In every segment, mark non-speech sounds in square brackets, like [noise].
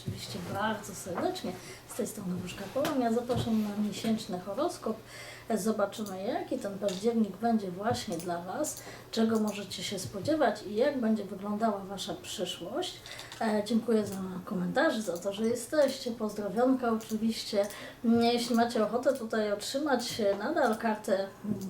oczywiście bardzo serdecznie. Z tej strony Różka Polonia. Zapraszam na miesięczny horoskop. Zobaczymy, jaki ten październik będzie właśnie dla Was, czego możecie się spodziewać i jak będzie wyglądała Wasza przyszłość. E, dziękuję za komentarze, za to, że jesteście. Pozdrowionka oczywiście. Jeśli macie ochotę tutaj otrzymać nadal kartę mm,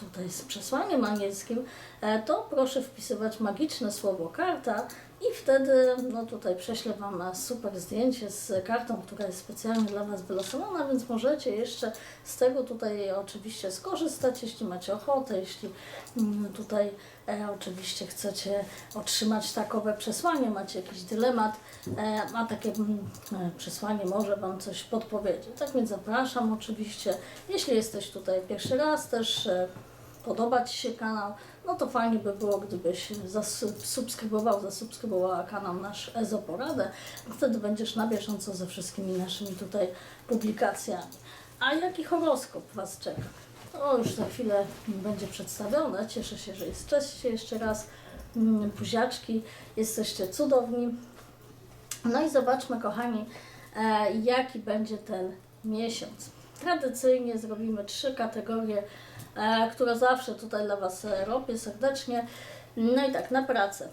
tutaj z przesłaniem angielskim, e, to proszę wpisywać magiczne słowo karta i wtedy no tutaj prześlę Wam super zdjęcie z kartą, która jest specjalnie dla Was wylosowana, więc możecie jeszcze z tego tutaj oczywiście skorzystać, jeśli macie ochotę, jeśli mm, tutaj e, oczywiście chcecie otrzymać takowe przesłanie, macie jakiś dylemat, e, a takie mm, e, przesłanie może Wam coś podpowiedzieć. Tak więc zapraszam oczywiście, jeśli jesteś tutaj pierwszy raz też e, podoba Ci się kanał, no to fajnie by było, gdybyś zasubskrybował, zasubskrybowała kanał nasz Ezoporadę. Wtedy będziesz na bieżąco ze wszystkimi naszymi tutaj publikacjami. A jaki horoskop Was czeka? To już za chwilę będzie przedstawione. Cieszę się, że jesteście jeszcze raz. Mm, Buziaczki, jesteście cudowni. No i zobaczmy, kochani, e, jaki będzie ten miesiąc. Tradycyjnie zrobimy trzy kategorie, e, które zawsze tutaj dla Was e, robię serdecznie. No i tak, na pracę.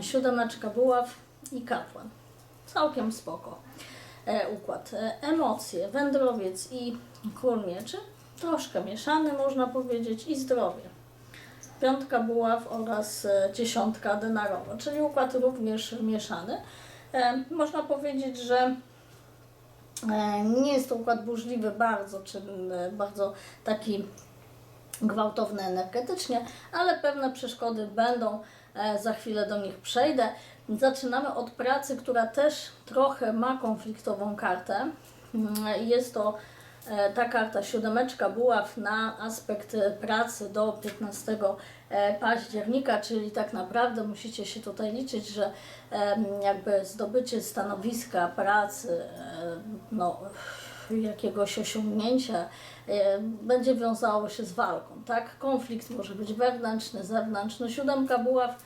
Siódemeczka buław i kapłan. Całkiem spoko. E, układ. Emocje, wędrowiec i król mieczy. Troszkę mieszany, można powiedzieć, i zdrowie piątka buław oraz dziesiątka denarowa, czyli układ również mieszany. Można powiedzieć, że nie jest to układ burzliwy bardzo, czy bardzo taki gwałtowny energetycznie, ale pewne przeszkody będą, e, za chwilę do nich przejdę. Zaczynamy od pracy, która też trochę ma konfliktową kartę. Mm, Jest to e, ta karta siódemeczka buław na aspekt pracy do 15 e, października, czyli tak naprawdę musicie się tutaj liczyć, że jakby zdobycie stanowiska pracy, no, jakiegoś osiągnięcia e, będzie wiązało się z walką, tak? Konflikt może być wewnętrzny, zewnętrzny. Siódemka buław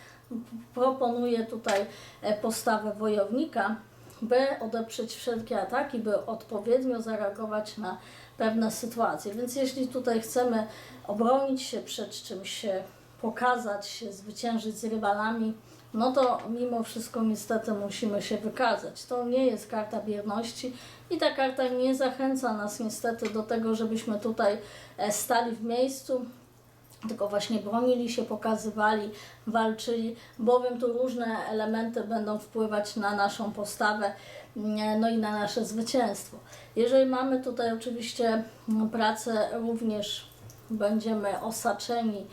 proponuje tutaj e, postawę wojownika, by odeprzeć wszelkie ataki, by odpowiednio zareagować na pewne sytuacje. Więc jeśli tutaj chcemy obronić się przed czymś, e, pokazać się, zwyciężyć z rywalami, no to mimo wszystko niestety musimy się wykazać. To nie jest karta bierności i ta karta nie zachęca nas niestety do tego, żebyśmy tutaj e, stali w miejscu, tylko właśnie bronili się, pokazywali, walczyli, bowiem tu różne elementy będą wpływać na naszą postawę, mm, no i na nasze zwycięstwo. Jeżeli mamy tutaj oczywiście mm, pracę, również będziemy osaczeni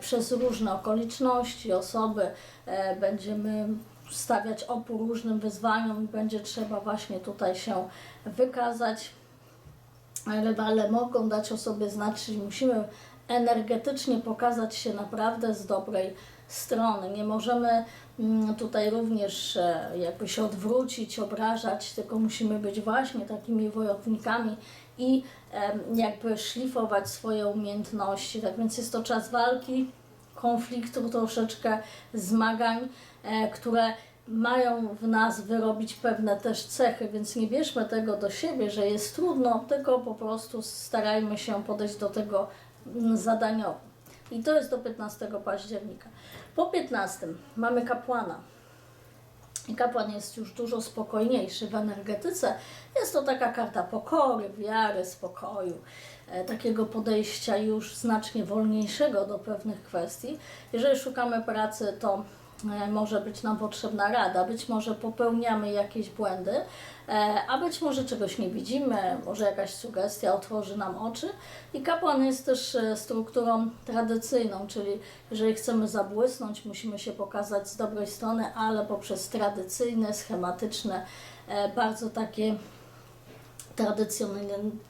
przez różne okoliczności, osoby, e, będziemy stawiać opór różnym wyzwaniom i będzie trzeba właśnie tutaj się wykazać rywale mogą dać o sobie znać, czyli musimy energetycznie pokazać się naprawdę z dobrej strony. Nie możemy mm, tutaj również e, jakby się odwrócić, obrażać, tylko musimy być właśnie takimi wojownikami i jakby szlifować swoje umiejętności. Tak więc jest to czas walki, konfliktu, troszeczkę zmagań, e, które mają w nas wyrobić pewne też cechy, więc nie bierzmy tego do siebie, że jest trudno, tylko po prostu starajmy się podejść do tego mm, zadaniowo. I to jest do 15 października. Po 15 mamy kapłana. Kapłan jest już dużo spokojniejszy w energetyce. Jest to taka karta pokory, wiary, spokoju, e, takiego podejścia już znacznie wolniejszego do pewnych kwestii. Jeżeli szukamy pracy, to może być nam potrzebna rada, być może popełniamy jakieś błędy, e, a być może czegoś nie widzimy, może jakaś sugestia otworzy nam oczy. I kapłan jest też e, strukturą tradycyjną, czyli jeżeli chcemy zabłysnąć, musimy się pokazać z dobrej strony, ale poprzez tradycyjne, schematyczne, e, bardzo takie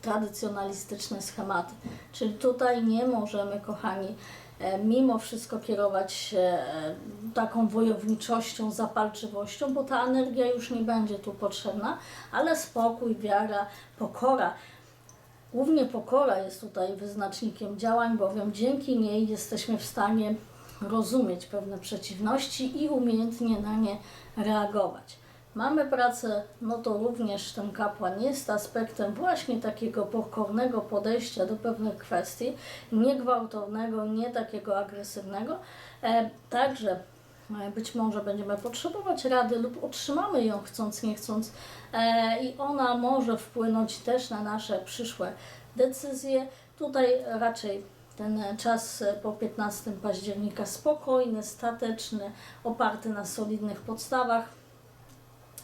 tradycjonalistyczne schematy. Czyli tutaj nie możemy, kochani, e, mimo wszystko kierować się e, taką wojowniczością, zapalczywością, bo ta energia już nie będzie tu potrzebna, ale spokój, wiara, pokora. Głównie pokora jest tutaj wyznacznikiem działań, bowiem dzięki niej jesteśmy w stanie rozumieć pewne przeciwności i umiejętnie na nie reagować. Mamy pracę, no to również ten kapłan jest aspektem właśnie takiego pokornego podejścia do pewnych kwestii, nie gwałtownego, nie takiego agresywnego. E, także e, być może będziemy potrzebować rady lub otrzymamy ją chcąc, nie chcąc e, i ona może wpłynąć też na nasze przyszłe decyzje. Tutaj raczej ten czas e, po 15 października spokojny, stateczny, oparty na solidnych podstawach.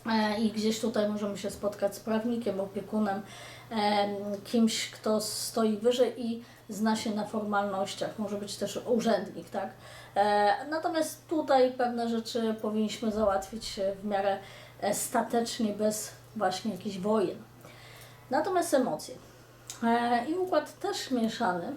E, I gdzieś tutaj możemy się spotkać z prawnikiem, opiekunem, em, kimś, kto stoi wyżej i zna się na formalnościach. Może być też urzędnik, tak? E, Natomiast tutaj pewne rzeczy powinniśmy załatwić e, w miarę e, statecznie, bez właśnie jakichś wojen. Natomiast emocje. E, I układ też mieszany.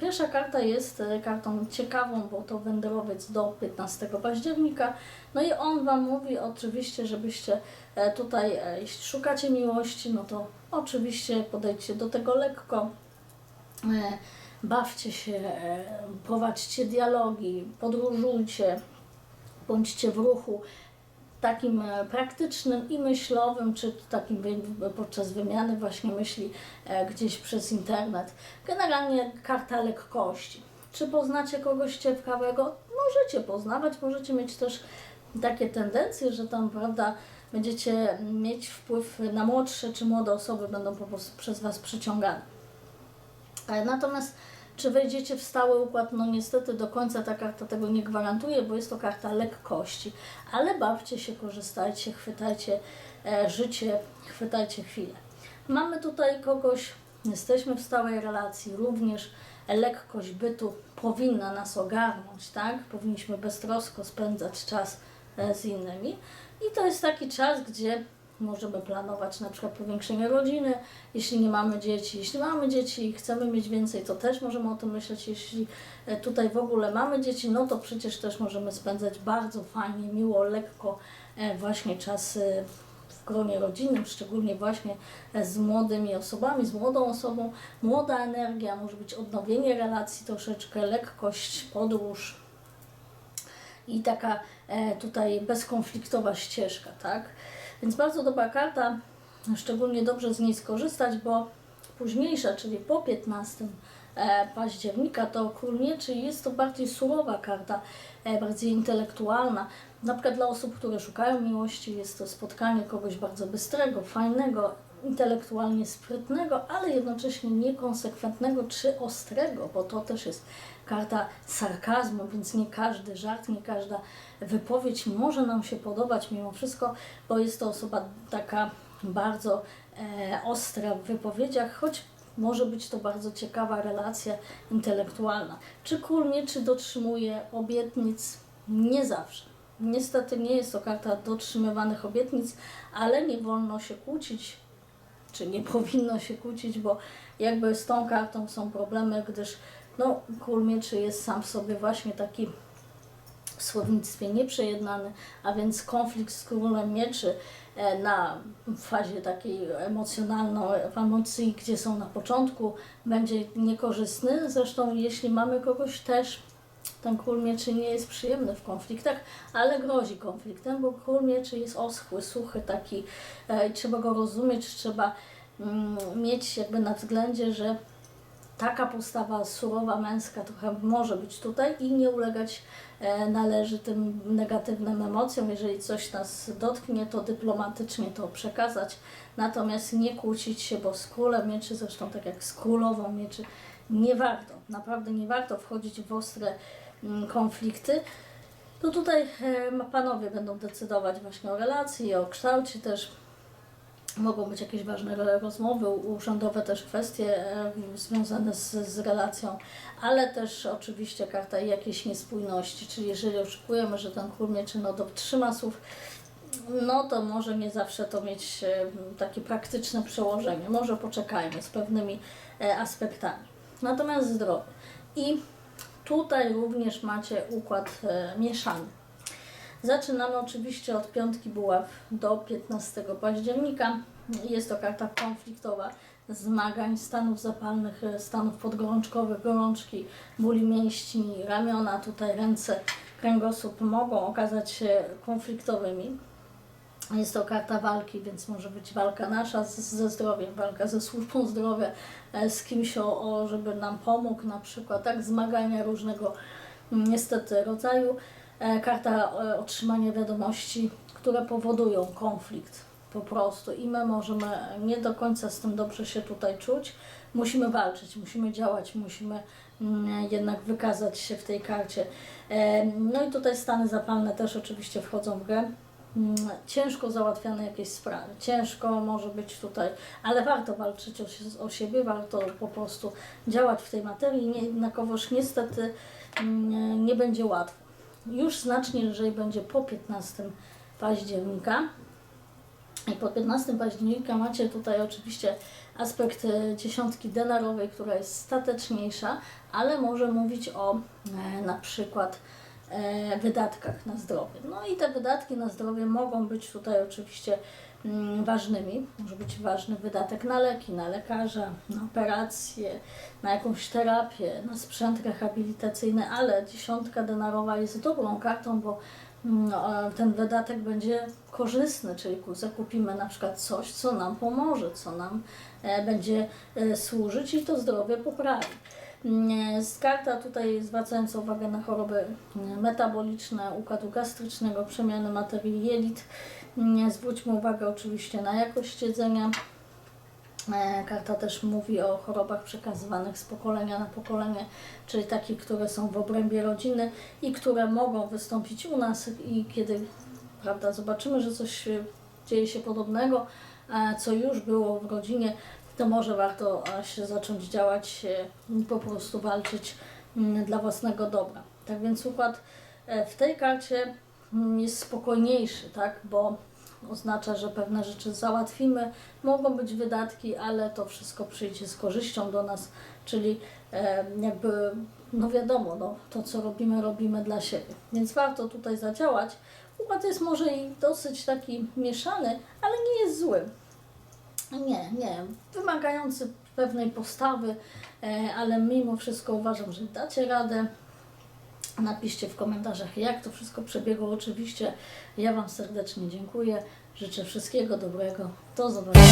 Pierwsza karta jest e, kartą ciekawą, bo to wędrowiec do 15 października. No i on Wam mówi oczywiście, żebyście e, tutaj, e, jeśli szukacie miłości, no to oczywiście podejdźcie do tego lekko. Bawcie się, prowadźcie dialogi, podróżujcie, bądźcie w ruchu takim e, praktycznym i myślowym, czy takim podczas wymiany właśnie myśli e, gdzieś przez internet. Generalnie karta lekkości. Czy poznacie kogoś ciekawego? Możecie poznawać, możecie mieć też takie tendencje, że tam, prawda, będziecie mieć wpływ na młodsze czy młode osoby, będą po prostu przez Was przyciągane. E, Natomiast czy wejdziecie w stały układ? No niestety do końca ta karta tego nie gwarantuje, bo jest to karta lekkości. Ale bawcie się, korzystajcie, chwytajcie e, życie, chwytajcie chwilę. Mamy tutaj kogoś, jesteśmy w stałej relacji, również lekkość bytu powinna nas ogarnąć, tak? Powinniśmy beztrosko spędzać czas e, z innymi. I to jest taki czas, gdzie możemy planować na przykład powiększenie rodziny, jeśli nie mamy dzieci. Jeśli mamy dzieci i chcemy mieć więcej, to też możemy o tym myśleć. Jeśli e, tutaj w ogóle mamy dzieci, no to przecież też możemy spędzać bardzo fajnie, miło, lekko e, właśnie czas e, w gronie rodzinnym, szczególnie właśnie z młodymi osobami, z młodą osobą. Młoda energia, może być odnowienie relacji troszeczkę, lekkość, podróż, i taka tutaj bezkonfliktowa ścieżka, tak? Więc bardzo dobra karta, szczególnie dobrze z niej skorzystać, bo późniejsza, czyli po 15 e, października, to Król Mieczy jest to bardziej surowa karta, e, bardziej intelektualna. Na przykład dla osób, które szukają miłości, jest to spotkanie kogoś bardzo bystrego, fajnego, intelektualnie sprytnego, ale jednocześnie niekonsekwentnego czy ostrego, bo to też jest karta sarkazmu, więc nie każdy żart, nie każda wypowiedź może nam się podobać mimo wszystko, bo jest to osoba taka bardzo e, ostra w wypowiedziach, choć może być to bardzo ciekawa relacja intelektualna. Czy król mieczy dotrzymuje obietnic? Nie zawsze. Niestety nie jest to karta dotrzymywanych obietnic, ale nie wolno się kłócić, czy nie [laughs] powinno się kłócić, bo jakby z tą kartą są problemy, gdyż no, król mieczy jest sam w sobie właśnie taki w słownictwie nieprzejednany, a więc konflikt z królem mieczy e, na fazie takiej emocjonalnej, w emocji, gdzie są na początku, będzie niekorzystny. Zresztą jeśli mamy kogoś też, ten król mieczy nie jest przyjemny w konfliktach, ale grozi konfliktem, bo król mieczy jest oschły, suchy taki e, trzeba go rozumieć, trzeba mm, mieć jakby na względzie, że taka postawa surowa, męska trochę może być tutaj i nie ulegać e, należy tym negatywnym emocjom. Jeżeli coś nas dotknie, to dyplomatycznie to przekazać, natomiast nie kłócić się, bo z królem mieczy, zresztą tak jak z królową mieczy, nie warto, naprawdę nie warto wchodzić w ostre konflikty. To tutaj e, panowie będą decydować właśnie o relacji, o kształcie też mogą być jakieś ważne ro- rozmowy, urzędowe też kwestie e, związane z, z relacją, ale też oczywiście karta jakiejś niespójności, czyli jeżeli oczekujemy, że ten król mieczy no, dotrzyma słów, no to może nie zawsze to mieć e, takie praktyczne przełożenie. Może poczekajmy z pewnymi aspektami. Natomiast zdrowie. I tutaj również macie układ e, mieszany. Zaczynamy oczywiście od piątki buław do 15 października. Jest to karta konfliktowa, zmagań, stanów zapalnych, e, stanów podgorączkowych, gorączki, bóli mięśni, ramiona, tutaj ręce, kręgosłup mogą okazać się konfliktowymi. Jest to karta walki, więc może być walka nasza z, ze zdrowiem, walka ze służbą zdrowia, e, z kimś, o, o, żeby nam pomógł, na przykład, tak, zmagania różnego mm, niestety rodzaju. E, Karta e, otrzymania wiadomości, które powodują konflikt po prostu i my możemy nie do końca z tym dobrze się tutaj czuć. Musimy walczyć, musimy działać, musimy mm, jednak wykazać się w tej karcie. No i tutaj stany zapalne też oczywiście wchodzą w grę. Mm, Ciężko załatwiane jakieś sprawy, ciężko może być tutaj, ale warto walczyć o, o siebie, warto po prostu działać w tej materii, nie, jednakowoż niestety mm, nie będzie łatwo. Już znacznie lżej będzie po 15 października. I po 15 października macie tutaj oczywiście aspekt e, dziesiątki denarowej, która jest stateczniejsza, ale może mówić o e, na przykład wydatkach na zdrowie. No i te wydatki na zdrowie mogą być tutaj oczywiście mm, ważnymi. Może być ważny wydatek na leki, na lekarza, na operacje, na jakąś terapię, na sprzęt rehabilitacyjny, ale dziesiątka denarowa jest dobrą kartą, bo mm, e, ten wydatek będzie korzystny, czyli ku- zakupimy na przykład coś, co nam pomoże, co nam e, będzie e, służyć i to zdrowie poprawi. Mm, Z karta tutaj zwracająca uwagę na choroby mm, metaboliczne, układu gastrycznego, przemiany materii jelit. Mm, Zwróćmy uwagę oczywiście na jakość jedzenia. E, Karta też mówi o chorobach przekazywanych z pokolenia na pokolenie, czyli takich, które są w obrębie rodziny i które mogą wystąpić u nas i kiedy prawda, zobaczymy, że coś e, dzieje się podobnego, e, co już było w rodzinie, to może warto e, się zacząć działać e, po prostu walczyć mm, dla własnego dobra. Tak więc układ e, w tej karcie mm, jest spokojniejszy, tak, bo oznacza, że pewne rzeczy załatwimy, mogą być wydatki, ale to wszystko przyjdzie z korzyścią do nas, czyli jakby, no wiadomo, no, to co robimy, robimy dla siebie. Więc warto tutaj zadziałać. Układ jest może i dosyć taki mieszany, ale nie jest zły. Nie. Wymagający pewnej postawy, e, ale mimo wszystko uważam, że dacie radę. Napiszcie w komentarzach, jak to wszystko przebiegło. Oczywiście ja Wam serdecznie dziękuję. Życzę wszystkiego dobrego. Do zobaczenia.